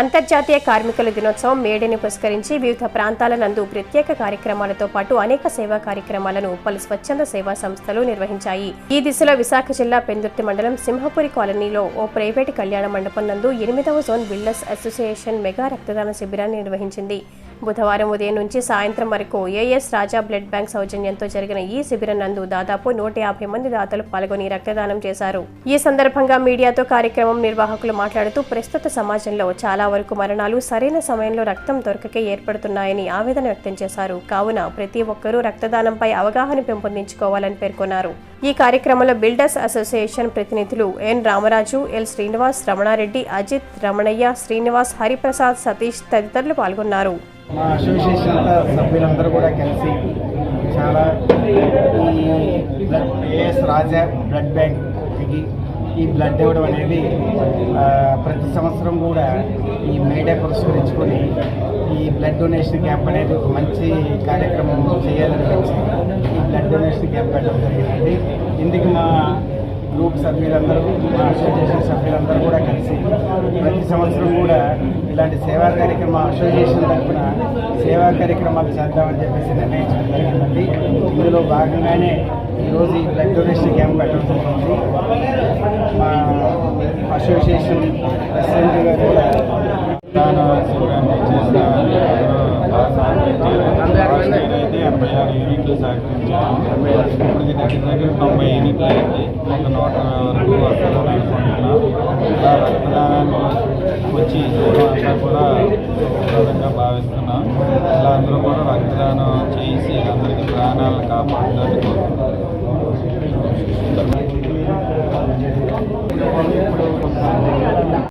అంతర్జాతీయ కార్మికుల దినోత్సవం మేడని పురస్కరించి వివిధ ప్రాంతాల నందు ప్రత్యేక కార్యక్రమాలతో పాటు అనేక సేవా కార్యక్రమాలను పలు స్వచ్ఛంద సేవా సంస్థలు నిర్వహించాయి. ఈ దిశలో విశాఖ జిల్లా పెందుర్తి మండలం సింహపురి కాలనీలో ఓ ప్రైవేటు కళ్యాణ మండపం నందు ఎనిమిదవ జోన్ బిల్డర్స్ అసోసియేషన్ మెగా రక్తదాన శిబిరాన్ని నిర్వహించింది. బుధవారం ఉదయం నుంచి సాయంత్రం వరకు ఏఎస్ రాజా బ్లడ్ బ్యాంక్ సౌజన్యంతో జరిగిన ఈ శిబిరం నందు దాదాపు నూట యాభై మంది దాతలు పాల్గొని రక్తదానం చేశారు. ఈ సందర్భంగా మీడియాతో కార్యక్రమం నిర్వాహకులు మాట్లాడుతూ ప్రస్తుత సమాజంలో చాలా వరకు మరణాలు సరైన సమయంలో రక్తం దొరకకే ఏర్పడుతున్నాయని ఆవేదన వ్యక్తం చేశారు. కావున ప్రతి ఒక్కరూ రక్తదానంపై అవగాహన పెంపొందించుకోవాలని పేర్కొన్నారు. ఈ కార్యక్రమంలో బిల్డర్స్ అసోసియేషన్ ప్రతినిధులు ఎన్ రామరాజు ఎల్ శ్రీనివాస్ రమణారెడ్డి అజిత్ రమణయ్య శ్రీనివాస్ హరిప్రసాద్ సతీష్ తదితరులు పాల్గొన్నారు. మా అసోసియేషన్ సభ్యులందరూ కూడా కలిసి చాలా బ్లడ్ ఏఎస్ రాజా బ్లడ్ బ్యాంక్కి ఈ బ్లడ్ ఇవ్వడం అనేది ప్రతి సంవత్సరం కూడా ఈ మేడే పురస్కరించుకొని ఈ బ్లడ్ డొనేషన్ క్యాంప్ అనేది ఒక మంచి కార్యక్రమం చేయాలనిపించింది ఈ బ్లడ్ డొనేషన్ క్యాంప్ పెట్టడం జరిగింది ఇందుకు మా గ్రూప్ సభ్యులందరూ మా అసోసియేషన్ సభ్యులందరూ కూడా కలిసి ప్రతి సంవత్సరం కూడా ఇలాంటి సేవా కార్యక్రమం అసోసియేషన్ తరఫున సేవా కార్యక్రమాలు చేద్దామని చెప్పేసి నిర్ణయించడం జరిగిందండి. ఇందులో భాగంగానే ఈరోజు ఈ బ్లడ్ డొనేషన్ క్యాంప్ పెట్టడం జరిగింది. మా అసోసియేషన్ ప్రెసిడెంట్ గారు చేసిన అయితే ఎనభై ఆరు యూనిట్లు సహకరించాము దగ్గర దగ్గర తొంభై యూనిట్లు అయింది ఒక నూట వరకు వస్తుందని అనుకుంటున్నాం ఇలా రక్తదానం వచ్చి అంతా కూడా గౌరవంగా భావిస్తున్నాం ఇలా అందరూ కూడా రక్తదానం చేసి అందరికీ ప్రాణాలను కాపాడాలని